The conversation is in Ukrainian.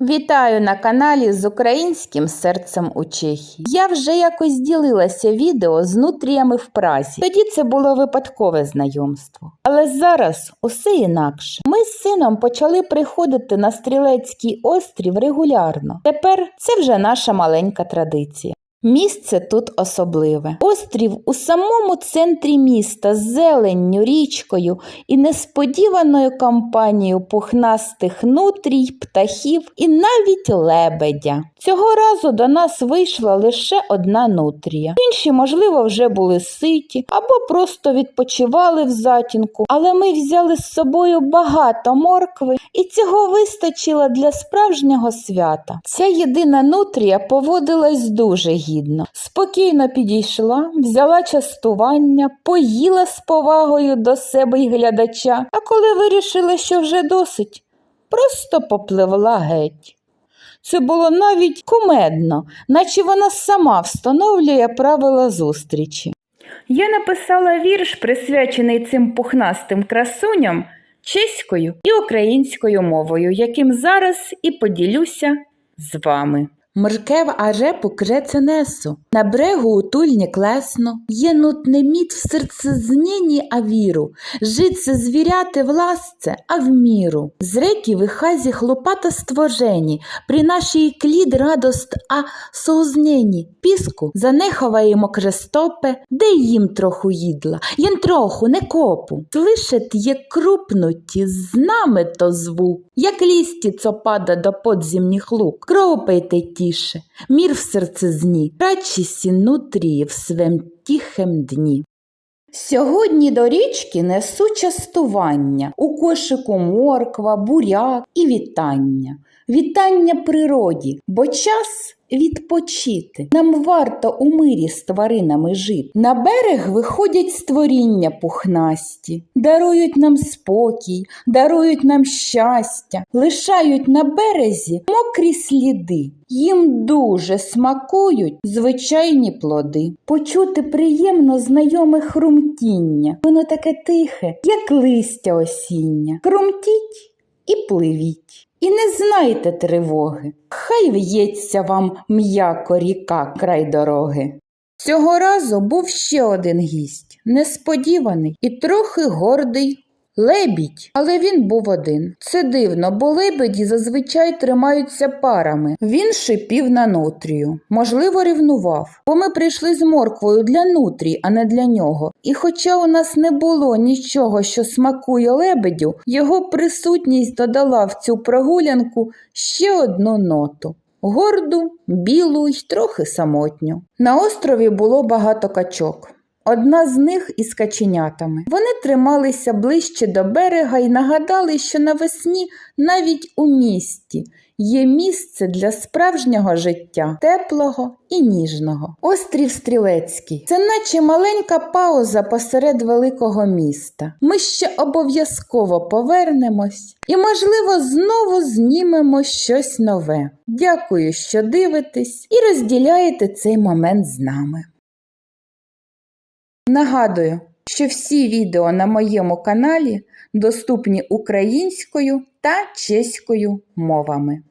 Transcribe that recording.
Вітаю на каналі з українським серцем у Чехії. Я вже якось ділилася відео з нутріями в Празі. Тоді це було випадкове знайомство. Але зараз усе інакше. Ми з сином почали приходити на стрілецький острів регулярно. Тепер це вже наша маленька традиція. Місце тут особливе. Острів у самому центрі міста з зеленню, річкою і несподіваною компанією пухнастих нутрій, птахів і навіть лебедя. Цього разу до нас вийшла лише одна нутрія. Інші, можливо, вже були ситі або просто відпочивали в затінку, але ми взяли з собою багато моркви, і цього вистачило для справжнього свята. Ця єдина нутрія поводилась дуже гідно. Спокійно підійшла, взяла частування, поїла з повагою до себе й глядача, а коли вирішила, що вже досить, просто попливла геть. Це було навіть кумедно, наче вона сама встановлює правила зустрічі. Я написала вірш, присвячений цим пухнастим красуням чеською і українською мовою, яким зараз і поділюся з вами. Мркев а репу креце несу, на брегу утульні клесно, є нутне мід в серцезнєні а віру, житься звіряти в ласце, а в міру. З реки вихазі хлопата створжені, при нашій клід радост, а соузнєні. Піску занехаваємо крестопе, де їм троху їдла, єн троху, не копу. Слишет є крупнуті, з нами то звук, як лісті, цо пада до подзімних лук. Кропайте тіше, мір в серцезні, рачі сі нутрії в свем тіхем дні. Сьогодні до річки несу частування, у кошику морква, буряк і вітання. Вітання природі, бо час відпочити. Нам варто у мирі з тваринами жити. На берег виходять створіння пухнасті, дарують нам спокій, дарують нам щастя, лишають на березі мокрі сліди. Їм дуже смакують звичайні плоди. Почути приємно знайоме хрумтіння. Воно таке тихе, як листя осіння. Хрумтіть і пливіть. І не знайте тривоги, хай в'ється вам м'яко ріка край дороги. Цього разу був ще один гість, несподіваний і трохи гордий лебідь, але він був один. Це дивно, бо лебеді зазвичай тримаються парами. Він шипів на нутрію, можливо, ревнував, бо ми прийшли з морквою для нутрій, а не для нього. І хоча у нас не було нічого, що смакує лебедю, його присутність додала в цю прогулянку ще одну ноту. Горду, білу й трохи самотню. На острові було багато качок. Одна з них із каченятами. Вони трималися ближче до берега і нагадали, що навесні навіть у місті є місце для справжнього життя, теплого і ніжного. Острів Стрілецький це наче маленька пауза посеред великого міста. Ми ще обов'язково повернемось і, можливо, знову знімемо щось нове. Дякую, що дивитесь і розділяєте цей момент з нами. Нагадую, що всі відео на моєму каналі доступні українською та чеською мовами.